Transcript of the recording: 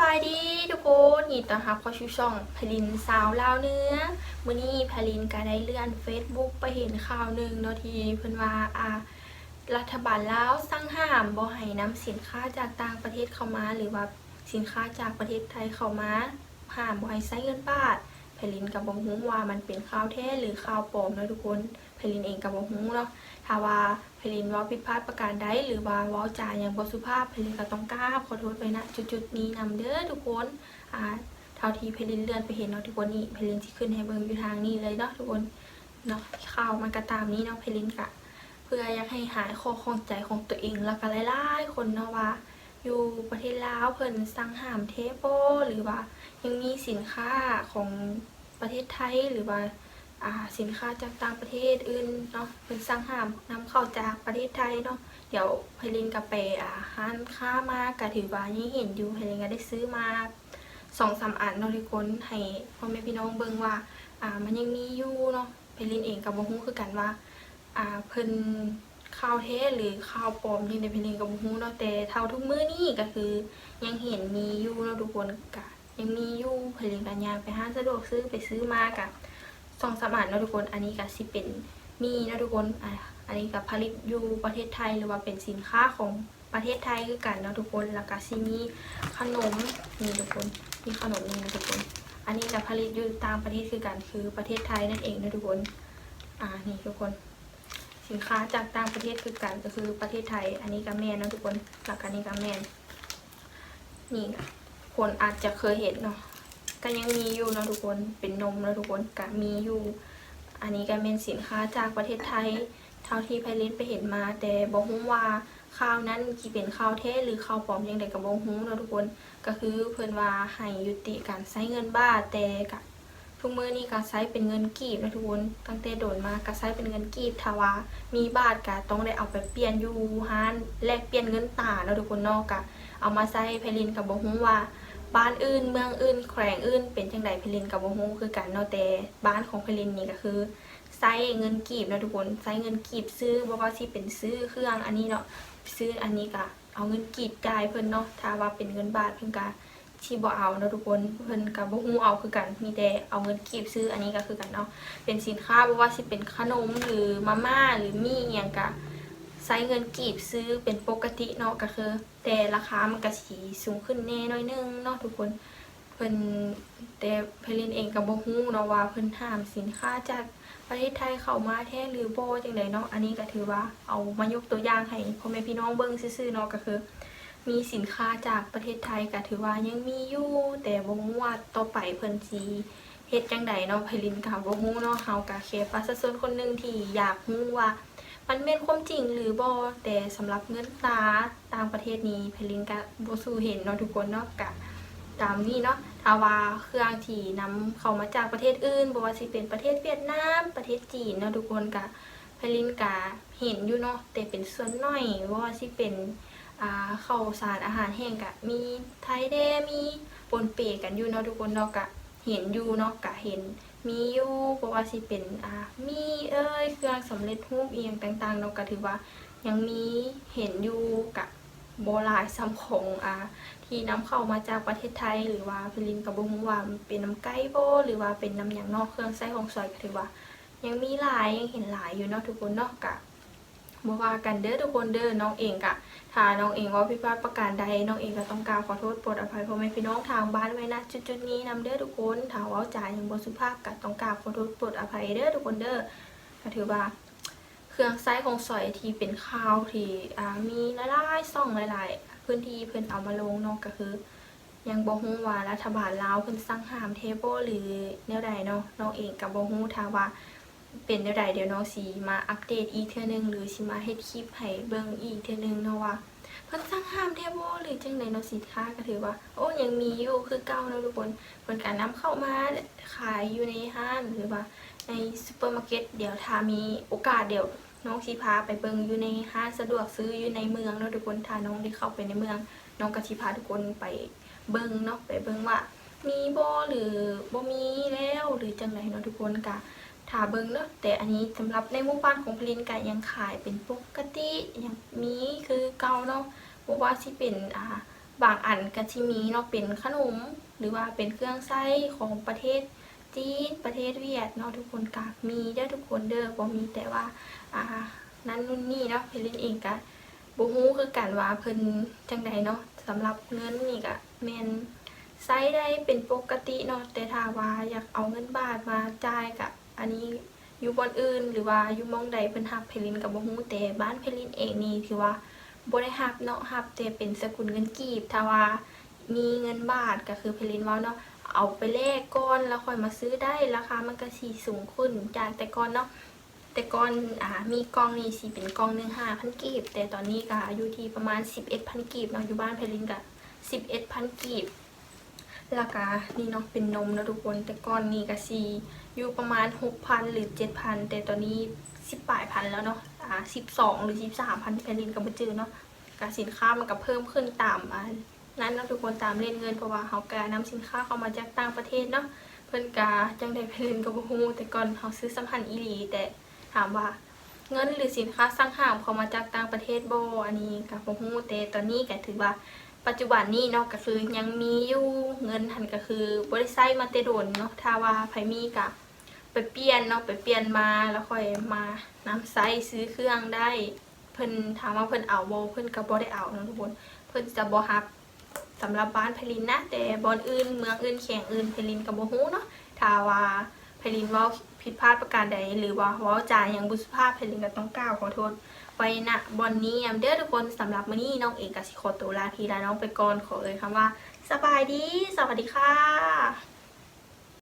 บายดีทุกคนยินดีต้อนรับเข้าชูช่องพลินสาวลาวเนื้อมื้อนี้พลินก็ได้เลื่อน Facebook ไปเห็นข่าวหนึ่งเนาะที่เพิ่นว่าอ่ารัฐบาลลาวสั่งห้ามบ่ให้นำสินค้าจากต่างประเทศเข้ามา หรือว่าสินค้าจากประเทศไทยเข้ามาห้ามบ่ให้ใช้เงินบาทพลินก็บ่ฮู้ว่ามันเป็นข่าวแท้หรือข่าวปลอมเนาะทุกคน พลินเองก็บ่ฮู้เนาะถ้าว่าเพลินเว่าผิดพลาดประการใดหรือว่าเว้าจาอย่างบ่สุภาพเพลินก็ต้องกราบขอโทษไปนะจุดๆนี้นำเด้อทุกคนอ่าเท่าที่เพลินเลื่อนไปเห็นเนาะทุกคนนี่เพลินสิขึ้นให้เบิ่งอยู่ทางนี้เลยเนาะทุกคนเนาะข่าวมันก็ตามนี้เนาะเพลินกะเพื่ออยากให้หายข้อข้องใจของตัวเองแล้วก็หลายๆคนเนาะว่าอยู่ประเทศลาวเพิ่นสั่งห้ามเทโปหรือว่ายังมีสินค้าของประเทศไทยหรือว่า สินค้าจากต่างประเทศอื่นเนาะเป็นสั่งห้ามนำเข้าจากประเทศไทยเนาะเดี๋ยวไพลินกับไปอ่าห้านค้ามากะถือว่ายังเห็นอยู่ไพลินก็ได้ซื้อมาสองสามอันเนาะทุกคนให้พ่อแม่พี่น้องเบิ่งว่าอ่ามันยังมีอยู่เนาะไพลินเองกับบ่ฮู้คือกันว่าอ่าเพิ่นข่าวเท็จหรือข่าวปลอมที่ในไพลินกับบ่ฮู้เนาะแต่เท่าทุกมื้อนี้ก็คือ ยังเห็นมีอยู่เนาะทุกคนกะยังมีอยู่ไพลินก็ย่างไปห้างสะดวกซื้อไปซื้อมากะ สองสามอันนะทุกคน อันนี้ก็สิเป็นมีนะทุกคนอะอันนี้ก็ผลิตอยู่ประเทศไทยหรือว่าเป็นสินค้าของประเทศไทยคือกันนะทุกคน แล้วก็สิมีขนมนี่ทุกคนมีขนมนี่นะทุกคน อันนี้จะผลิตอยู่ต่างประเทศคือกันคือประเทศไทยนั่นเองนะทุกคน อ่านี่ทุกคน สินค้าจากต่างประเทศคือกันก็คือประเทศไทย อันนี้ก็แมนนะทุกคนหลักอันนี้ก็แมนนี่นะคนอาจจะเคยเห็นเนาะ ก็ยังมีอยู่นะทุกคนเป็นนมนะทุกคนก็มีอยู่ อันนี้ก็เป็นสินค้าจากประเทศไทย เท่าที่ไพลินไปเห็นมา แต่บอกว่าข้าวนั้นที่เป็นข้าวเทศหรือข้าวปลอมยังไงกับบอกฮู้นะทุกคนก็คือเพิ่อนว่าให้ยุติการใช้เงินบาทแต่กะทุกมือนี้ก็ใช้เป็นเงินกีบนะทุกคนตั้งแต่โดนมาก็ใช้เป็นเงินกีบถ้าว่ามีบาทก็ต้องได้เอาไปเปลี่ยนยู่ร้านแลกเปลี่ยนเงินตาเนาะทุกคนนอกก็เอามาใช้ไพลินกับบอกฮู้ว่า บ้านอื่น เมืองอื่น แขวงอื่น เป็นจังไดเพลินกับบ่ฮู้คือกันเนาะแต่บ้านของเพลินนี่ก็คือใช้เงินกีบนะทุกคนใช้เงินกีบซื้อบ่ว่าสิเป็นซื้อเครื่องอันนี้เนาะซื้ออันนี้ก็เอาเงินกีบจ่ายเพิ่นเนาะถ้าว่าเป็นเงินบาทเพิ่นก็ที่บ่เอาเนาะทุกคนเพิ่นก็บ่ฮู้เอาคือกันมีแต่เอาเงินกีบซื้ออันนี้ก็คือกันเนาะเป็นสินค้าบ่ว่าสิเป็นขนมหรือมาม่าหรือมีอีหยังก็ ใช้เงินกีบซื้อเป็นปกติเนาะก็คือ แต่ราคามันก็สีสูงขึ้นแน่น้อยนึงเนาะทุกคนเพิ่นแต่เพลินเองก็บ่ฮู้เนาะว่าเพิ่นห้ามสินค้าจากประเทศไทยเข้ามาแท้หรือบ่จังไดเนาะอันนี้ก็ถือว่าเอามายกตัวอย่างให้พ่อแม่พี่น้องเบิ่งซื่อๆเนาะก็คือ มีสินค้าจากประเทศไทยก็ถือว่ายังมีอยู่แต่บ่ฮู้ว่าต่อไปเพิ่นสิเฮ็ดจังใดเนาะเพลินก็บ่ฮู้เนาะเฮาก็แค่ประชาชนคนหนึงที่อยากฮู้ว่า มันเป็นความจริงหรือบอแต่สำหรับเงินตาต่างประเทศนี้เพลินกะบสูเห็นเนาะทุกคนเนาะกะตามนี้เนาะถ้าว่าเครื่องที่นำเข้ามาจากประเทศอื่นบ่ว่าสิเป็นประเทศเวียดนาม ประเทศจีนเนาะทุกคนกะเพลินกะเห็นอยู่เนาะแต่เป็นส่วนน้อยว่าสิเป็นอ่าข้าสารอาหารแห้งกะมีไทยแดมีปนเปกันอยู่เนาะทุกคนเนาะกะเห็นอยู่เนาะกะเห็น มีอยู่เพราะว่าสิเป็นอ่ามีเอ้ยเครื่องสำเร็จรูปเอียงต่างๆเราก็ถือว่ายังมีเห็นอยู่กับโบราณซ้ำของอ่าที่นำเข้ามาจากประเทศไทย หรือว่าเพลินกับบงว่ามเป็นน้ำไก่โบหรือว่าเป็นน้ำอย่างนอกเครื่องใส้ของซอยก็ถือว่า ยังมีหลายยังเห็นหลายอยู่เนาะทุกคนเนาะกะ บอกว่ากันเด้อทุกคนเด้อน้องเองกะถ้าน้องเองว่าพิพาทประการใดน้องเองก็ต้องการขอโทษโปรดอภัยพ่อแม่พี่น้องทางบ้านไว้นะจุดๆนี้นำเด้อทุกคนถ้าว่าจ่ายอย่างบสุภาพก็ต้องการขอโทษโปรดอภัยเด้อทุกคนเด้อก็ถือว่าเครื่องไซส์ของสอยที่เป็นข้าวที่มีหลายๆซ่องหลายๆ พื้นที่เพิ่นเอามาลงเนาะก็คือ ยังบ่ฮู้ว่ารัฐบาลลาวเพิ่นสั่งห้ามเทเบิลหรือแนวใดเนาะน้องเองก็บ่ฮู้ถ้าว่า เป็นแนวใดเดี๋ยวน้องสิมาอัปเดตอีกเทื่อนึงหรือสิมาเฮ็ดคลิปให้เบิ่งอีกเทื่อนึงเนาะว่าเพิ่นสั่งห้ามเทโบหรือจังไดเนาะสินค้าก็ถือว่าโอ้ยังมีอยู่คือเก่าเนาะทุกคนเพิ่นก็นำเข้ามาขายอยู่ในห้างหรือว่าในซูเปอร์มาร์เก็ตเดี๋ยวถ้ามีโอกาสเดี๋ยวน้องสิพาไปเบิ่งอยู่ในห้างสะดวกซื้ออยู่ในเมืองเนาะทุกคนถ้าน้องได้เข้าไปในเมือง น้องก็สิพาทุกคนไปเบิ่งเนาะไปเบิ่งว่ามีบ่หรือบ่มีแล้วหรือจังไดเนาะทุกคนก็ ถาเบิงเนาะแต่อันนี้สำหรับในหมู่บ้านของพลินก็ยังขายเป็นปกติยังมีคือเก่าเนาะบ่ว่าสิเป็นอ่าบางอันก็สิมีเนาะเป็นขนม หรือว่าเป็นเครื่องใช้ของประเทศจีนประเทศเวียดเนาะทุกคนก็มีเด้อทุกคนเด้อบ่มีแต่ว่าอ่านั้นนู่นนี่เนาะเพลินเองก็บ่ฮู้คือกันว่าเพิ่นจังใดเนาะสำหรับเงินนี่ก็แม่นใช้ได้เป็นปกติเนาะแต่ถ้าว่าอยากเอาเงินบาทมาจ่ายก็ อันนี้อยู่บนอื่นหรือว่าอยู่มองใดเพิ่นรับเพลินก็บ่ฮู้แต่บ้านเพลินเองนี่ถือว่าบ่ได้รับเนาะรับแต่เป็นสกุลเงินกีบถ้าว่ามีเงินบาทก็คือเพลินเว่าเนาะเอาไปแลกก้อนแล้วค่อยมาซื้อได้ราคามันก็สีสูงขึ้นจากแต่ก่อนเนาะแต่ก่อนอ่ามีกองนี่สิเป็นกองหนึ่งห้าพันกีบ แต่ตอนนี้ก็อยู่ที่ประมาณสิบเอ็ดพันกีบเนาะอยู่บ้านเพลินก็สิบเอ็ดพันกีบ ราคานี่เนาะเป็นนมนะทุกคนแต่ก่อนนี่ก็สีอยู่ประมาณหกพันหรือเจ็ดพันแต่ตอนนี้สิบปลายพันแล้วเนาะอ่าสิบสองหรือสิบสามพันเพลินก็บ่จือเนาะก็สินค้ามันก็เพิ่มขึ้นตามอ่านั้นเราทุกคนตามเล่นเงินเพราะว่าเขากานำสินค้าเข้ามาจากต่างประเทศเนาะเพิ่นกาจังได้ไปเล่นกับฮูแต่ก่อนเขาซื้อสัมพันธ์อีหลีแต่ถามว่าเงินหรือสินค้าสร้างห้ามเขามาจากต่างประเทศบ่อันนี้กับฮูแต่ตอนนี้ก็ถือว่า ปัจจุบันนี้เนาะก็คือยังมีอยู่เงินหันก็คือบริษัทมาเตโดนเนาะถ้าว่าไผมีก็ไปเปลี่ยนเนาะไปเปลี่ยนมาแล้วค่อยมานำไซซื้อเครื่องได้เพิ่นถามว่าเพิ่นเอาบ่เพิ่นก็บ่ได้เอาเนาะทุกคนเพิ่นจะบ่รับสำหรับบ้านพลินนะแต่บอนอื่นเมืองอื่นแข่งอื่นเพลินกับโบฮูเนาะถ้าว่าเพลินเว่า ผิดพลาดประการใด หรือว่าเว้าจายอย่างบุสุภาพเพลินก็ต้องกล่าวขอโทษไว้ณบอนนี้แอมเด้อทุกคนสำหรับมื้อนี้น้องเอกกสิขอตัวลาพี่ลาน้องไปก่อนขอเอ่ยคำว่า สบายดี สวัสดีค่ะ